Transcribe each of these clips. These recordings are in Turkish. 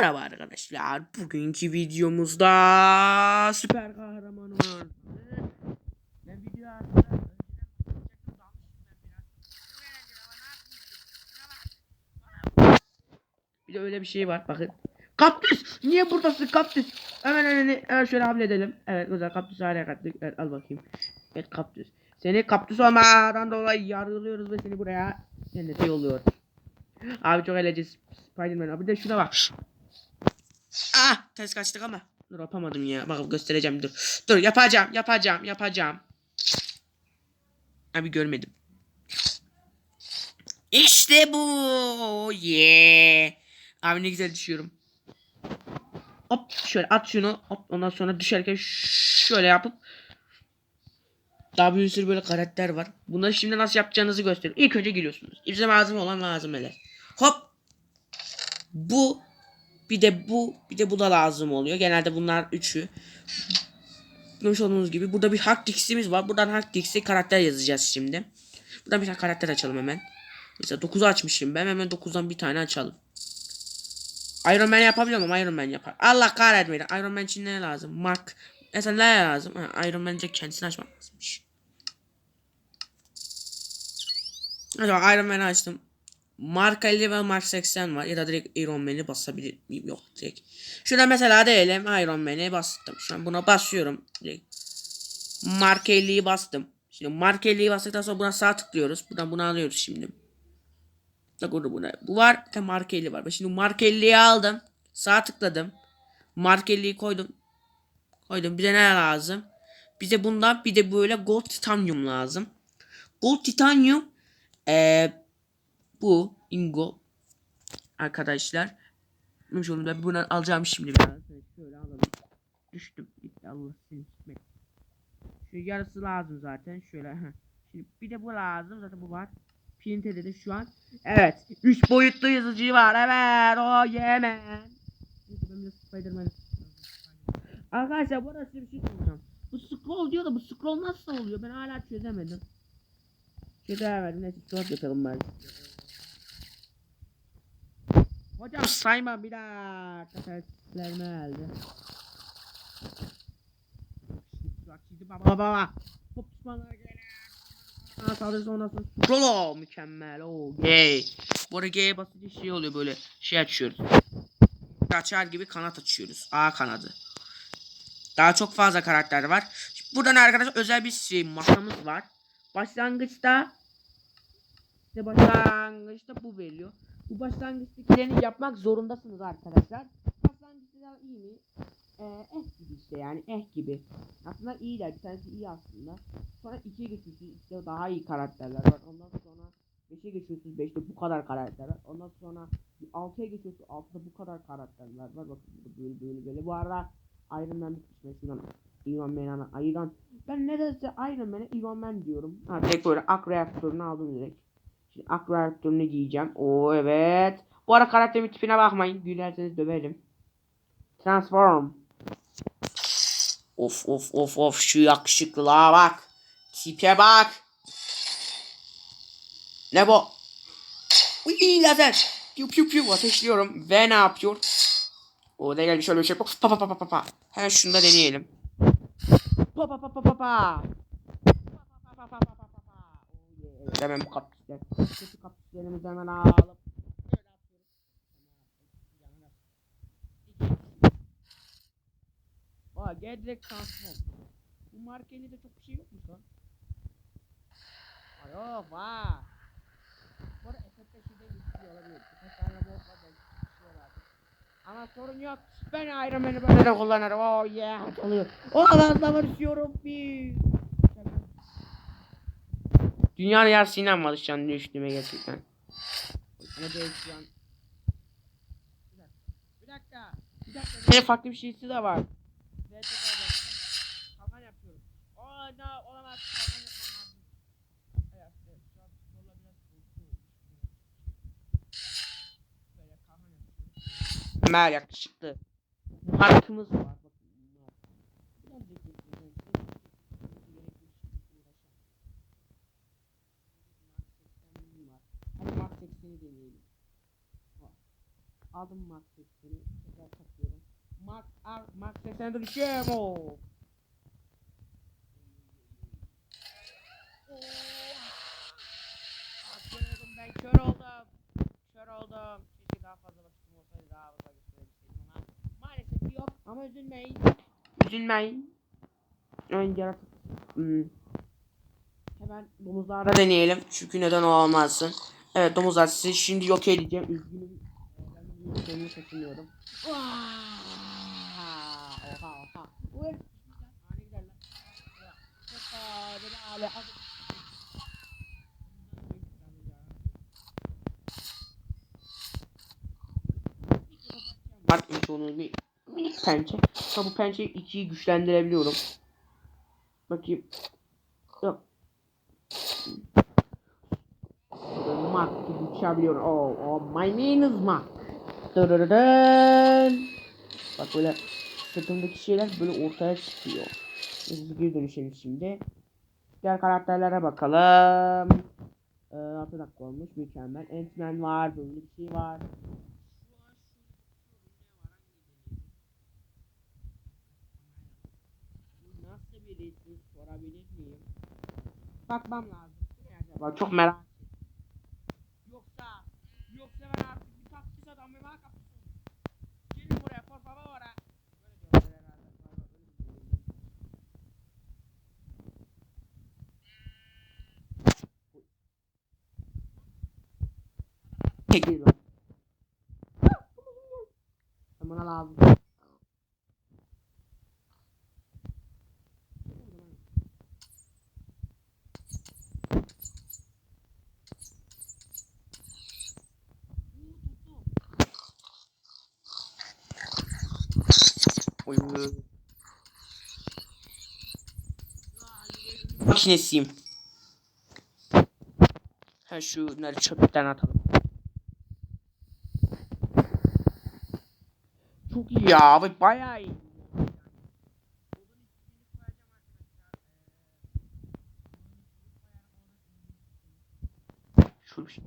Merhaba arkadaşlar. Bugünkü videomuzda süper kahraman var. Ben video aslında Bir de öyle bir şey var bakın. Kaktüs! Niye buradasın kaktüs? Hemen hemen, hemen şöyle halledelim. Evet güzel kaktüs haraya kattık. Evet al bakayım. Evet kaktüs. Seni kaktüs olmadan dolayı yargılıyoruz ve seni buraya cennete yolluyoruz. Abi çok eğlenceli Spiderman abi de şuna bak. Ah ters kaçtık ama. Dur yapamadım ya. Bak göstereceğim dur. Dur yapacağım yapacağım yapacağım. Abi görmedim. İşte bu. Yeah. Abi ne güzel düşüyorum. Hop şöyle at şunu. Hop ondan sonra düşerken şöyle yapıp daha bir sürü böyle karakter var. Bunları şimdi nasıl yapacağınızı gösteriyorum. İlk önce giriyorsunuz. İbize lazım olan malzemeler. Hop. Bu bir de bu bir de bu da lazım oluyor. Genelde bunlar üçü. Görmüş olduğunuz gibi burada bir hard disk'imiz var. Buradan hard disk'e karakter yazacağız şimdi. Buradan bir tane karakter açalım hemen. Mesela 9'u açmışım ben. Hemen 9'dan bir tane açalım. Iron Man yapabiliyor muyum? Iron Man yapar. Allah kahretmeyin. Iron Man için ne lazım? Mark. Mesela ne lazım? Ha, Iron Man direkt kendisini açmak lazımmış. Acaba Iron Man'i açtım. Mark 50 ve Mark 80 var. Ya da direkt Iron Man'i basabilir miyim? Yok direkt. Şuna mesela diyelim Iron Man'i bastım. Şu an buna basıyorum. Direkt. Mark 50'yi bastım. Şimdi Mark 50'yi bastıktan sonra buna sağ tıklıyoruz. Buradan bunu alıyoruz şimdi. Bak orada buna. Bu var. Bir Mark 50 var. Şimdi Mark 50'yi aldım. Sağ tıkladım. Mark 50'yi koydum. Koydum. Bize ne lazım? Bize bundan bir de böyle gold titanium lazım. Gold titanium ee, bu Ingo arkadaşlar. Demiş oğlum ben bunu alacağım şimdi biraz. Şöyle alalım. Düştüm. Allah seni. Şu yarısı lazım zaten. Şöyle. Şimdi bir de bu lazım. Zaten bu var. Print'e de şu an. Evet. 3 boyutlu yazıcı var. Evet. O yemen. Ben biraz Spiderman. Arkadaşlar bu arada bir şey soracağım. Bu scroll diyor da bu scroll nasıl oluyor? Ben hala çözemedim. Çözemedim. Neyse scroll yapalım bari. Hocam sayma bir dakika terslerime geldi. Şimdi baba baba. Hop düşmanlar gelen. Aa saldırı sonrası. Rolo mükemmel. Oo gay. Bu arada gay basınca şey oluyor böyle şey açıyoruz. Açar gibi kanat açıyoruz. A kanadı. Daha çok fazla karakter var. Şimdi buradan arkadaşlar özel bir şey masamız var. Başlangıçta işte başlangıçta bu veriyor. Bu başlangıçtakilerini yapmak zorundasınız arkadaşlar. Başlangıçta iyi mi? Ee, eh gibi işte yani eh gibi. Aslında iyiler. Bir tanesi iyi aslında. Sonra 2'ye geçiyorsunuz. İşte daha iyi karakterler var. Ondan sonra 5'e geçiyorsunuz. 5'te bu kadar karakter var. Ondan sonra 6'ya geçiyorsunuz. 6'da bu kadar karakterler var. Bakın böyle böyle böyle. Bu arada Iron Man mesela. Iron Man'a Iron ben nedense Iron Man'e Iron Man diyorum. Direkt böyle ak reaktörünü aldım direkt. Şimdi ak reaktörünü giyeceğim. Oo evet. Bu ara karakterimin tipine bakmayın. Gülerseniz döverim. Transform. Of of of of şu yakışıklılığa bak. Tipe bak. Ne bu? Uy lazer. Piu piu piu ateşliyorum. Ve ne yapıyor? O da gelmiş öyle bir şey. Pa pa pa pa pa. Hemen şunu da deneyelim. Pa pa pa pa pa. Pa pa pa pa pa pa pa pa. Oh yeah. Evet, Hemen bu kapsüsler. Kötü kapsüslerimizi hemen alıp. Aa gel direkt transform. Bu markeli de çok bir şey yok mu lan? Ay yok var. Bu arada efekte şeyden geçiyor olabilir. Birkaç tane bol var belki geçiyor artık. Ama sorun yok. Ben Iron Man'i böyle kullanırım. Oh yeah. Oluyor. O alanda varışıyorum bir. Dünyanın yarısı inanmadı şu an üstüme gerçekten. Ama değil şu an. Bir dakika. Bir dakika. Benim farklı bir şeysi de var. Kalkan yapıyorum. Aa ne olamaz. Kalkan yapmam lazım. Evet, evet. Şu an scroll'la biraz korkuyorum. Böyle kalkan yapıyorum. Ömer yakışıklı. Parkımız var. Bakın bunlar. Biraz bekleyeceğim. Hadi Mark 80'i deneyelim. Bak. Aldım Mark 80'i. Tekrar takıyorum. Mark, Ar Mark 80'e dönüşüm. Oo. Atıyorum ben kör oldum. Kör oldum. Keşke daha fazla vakitim olsaydı daha fazla gösterebilseydim ama. Maalesef ki yok ama üzülmeyin. Üzülmeyin. Önce yaratık. Hmm. Hemen domuzlarda deneyelim. Çünkü neden o olmazsın. Evet domuzlar sizi şimdi yok edeceğim. Üzgünüm. Yöntemini kaçınıyorum. Oha oha. Bu herif- Ani gider lan. Ya, Hoppa, böyle ağlıyor. Hadi. Var onu bir minik pençe. Ha bu pençeyi ikiyi güçlendirebiliyorum. Bakayım. Yok. Mark gibi. Oh, oh, my name is Mark. Dırırırın. Bak böyle sırtımdaki şeyler böyle ortaya çıkıyor. Hızlı geri dönüşelim şimdi. Diğer karakterlere bakalım. Ee, 6 dakika olmuş mükemmel. Ant-Man var, böyle bir şey var. Nasıl bir resim sorabilir miyim? Bakmam lazım. Acaba? Çok merak non mi manca più. Ci pure. Che chiedo? Siamo una lava. Oy. Makinesiyim. Ha şunları çöpten atalım. Çok iyi ya. Bak bayağı iyi. Şöyle bir şey.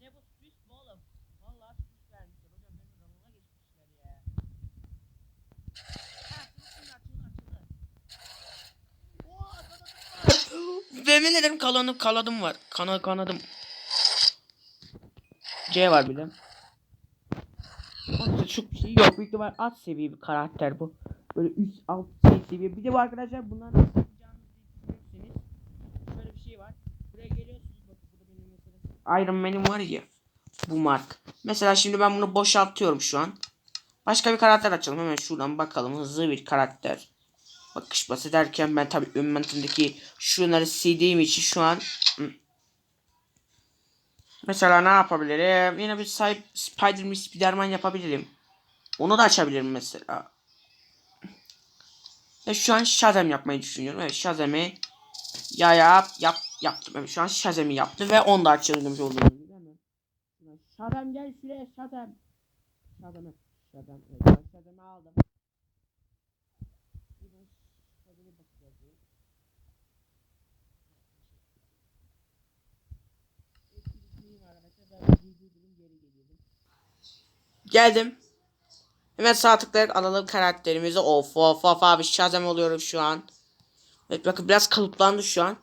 Ne bu süs mü oğlum? Vallahi süs vermişler hocam benim ranıma geçmişler ya. Ha süsün açıldı açıldı. Yemin ederim kalanım kaladım var. Kana kanadım. C var bile. Çok şey yok. Büyük ihtimal alt seviye bir karakter bu. Böyle üst alt şey seviye. Bir de bu arkadaşlar düşünürseniz. Şöyle bir şey var. Buraya geliyorsunuz. Bakın benim mesela Iron Man'im var ya. Bu mark. Mesela şimdi ben bunu boşaltıyorum şu an. Başka bir karakter açalım. Hemen şuradan bakalım. Hızlı bir karakter. Bakış bası derken ben tabii Inventory'deki şunları sildiğim için şu an. Mesela ne yapabilirim? Yine bir sahip Spider-Man Spider-Man yapabilirim. Onu da açabilirim mesela. Ve şu an Shazam yapmayı düşünüyorum. Evet Shazam'i ya yap yap yaptım. Evet şu an Shazam'i yaptım ve onu da açılmış mi? Shazam gel şuraya Shazam. Shazam'ı. Shazam. Evet Shazam'ı aldım. Bir de Shazam'a bakacağız. Geldim. Hemen sağ tıklayarak alalım karakterimizi. Of of of abi Shazam oluyorum şu an. Evet bakın biraz kalıplandı şu an.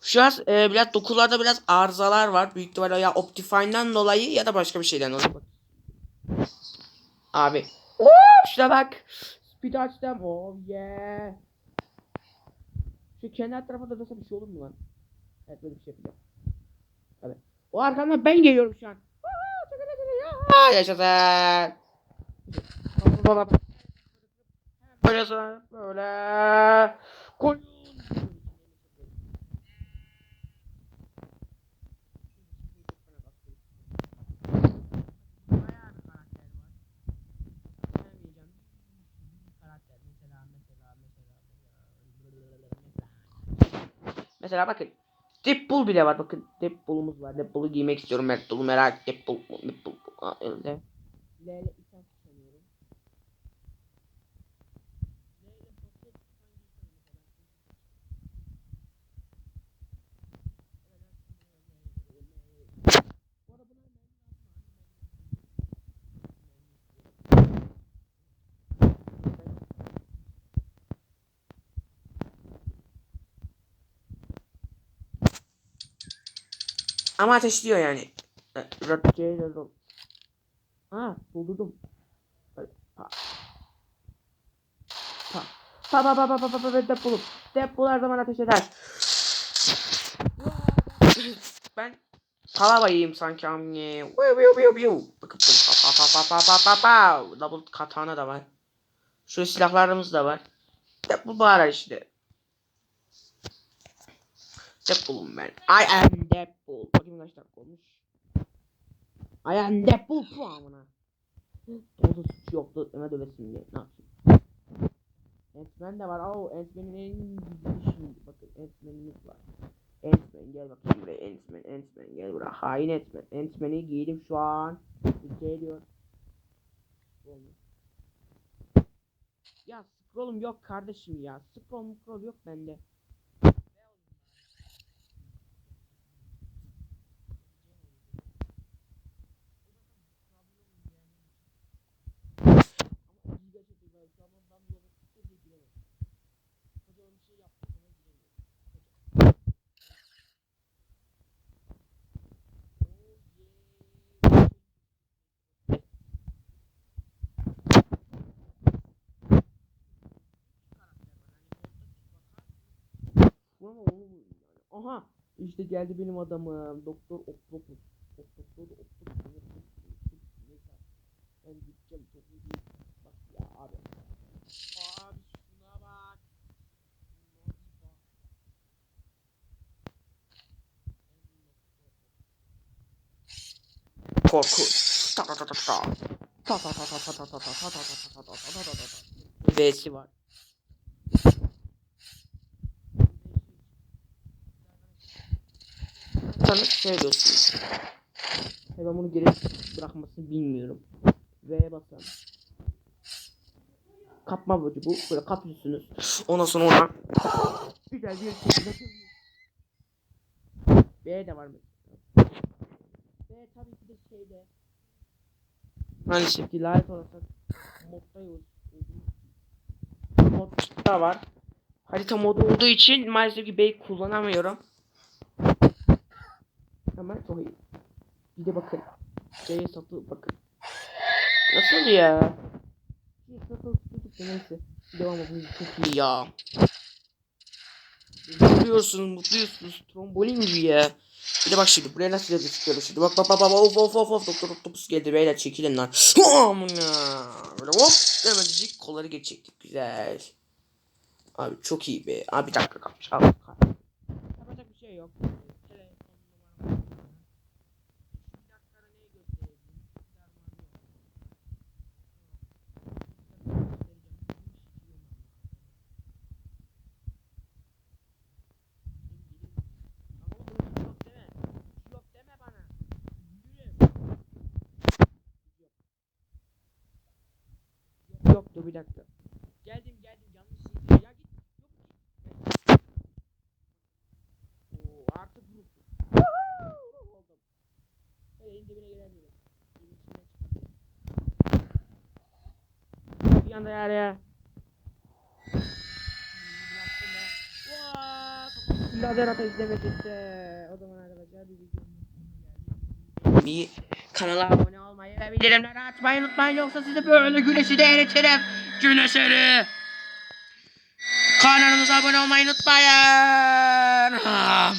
Şu an e, biraz dokularda biraz arızalar var. Büyük ihtimalle ya Optifine'dan dolayı ya da başka bir şeyden dolayı. Abi. Oo, şuna bak. Speed açtım. Oh yeah. Şu kenar tarafa da bir şey olur mu lan? Evet böyle bir şey yapacağım. O arkamda ben geliyorum şu an. Aa, yaşasın. Böyle böyle. Koy. Mesela bakın Deadpool bile var. Bakın Deadpool'umuz var. Deadpool'u giymek istiyorum. Deadpool'u merak Deadpool. Deadpool. Aa, elde. Ama ateşliyor yani. Ha. Böyle, Pa. Pa. Pa pa pa pa pa pa pa Deadpool'um. Deadpool her zaman ateş eder. Ben Kalabayım sanki amne. Bakın pa pa pa pa pa pa pa. Double katana da var. Şu silahlarımız da var. Deadpool bağırar işte. Deadpool'um ben. I am Deadpool. Kaç dakika olmuş. I am Deadpool puanına. Orada suç yoktu. Ömer dövesim diye. Ne yapayım? Ant-Man de var. Oo, Ant-Man'in en şimdi. Bakın Ant-Man'imiz var. Ant-Man gel bakayım buraya. Ant-Man, Ant-Man gel buraya. Hain Ant-Man. Ant-Man'i giydim şu an. Geliyor. Ya scroll'um yok kardeşim ya. Scroll scroll yok bende. Ama iyi gerçekten ben şu an ben bu yola çıkıp da giremem. Kocaman bir şey yaptım ama giremiyorum. Ama oğlum yani. Aha işte geldi benim adamım. Doktor Octopus. Doktor Octopus. Ben gideceğim çok iyi. Bak ya abi. Abi şuna bak. Ta ta ta ta. Ta ta ta ta ta ta ta ta ta ta ta ta ta ta ta ta ta. V'si var. Sana şey diyorsun. Hey ben bunu geri bırakmasını bilmiyorum. V'ye basalım. Kapma bocu bu. Böyle kapıyorsunuz. Ondan sonra ona güzel bir şekilde B de var mı? B tabii ki de şeyde. Hani şekilde ait olarak modda yok. Modda var. Harita modu olduğu için maalesef ki B'yi kullanamıyorum. Çok iyi. Bir de bakın. C'ye satı bakın. Nasıl ya? Satı tuttuk neyse. Devam edin. Çok iyi ya. Mutluyorsunuz, mutluyorsunuz. Trombolin gibi ya. Bir de bak şimdi buraya nasıl yazı çıkıyor şimdi. Bak bak bak bak of of of of doktor otobüs geldi beyler çekilin lan. Amına. Böyle hop hemencik kolları geçecektik güzel. Abi çok iyi be. Abi bir dakika kalmış. Al. Yapacak bir şey yok. Telefon numaram. Bir dakika neyi göstereyim? Yok deme bana. Yürü. Yok yok dur bir dakika. Geldim geldim yanlış şey. Ya git. Yok. Oo artık vurursun. Oldum. Elin dibine giremiyorum. Bir anda yer ya. Lazer ata izlemediyse o zaman arkadaşlar bir videonun sonuna geldik. Bir kanala abone olmayı ve bildirimleri açmayı unutmayın yoksa sizi böyle güneşi de eritirim. Güneşleri. Kanalımıza abone olmayı unutmayın. Ah.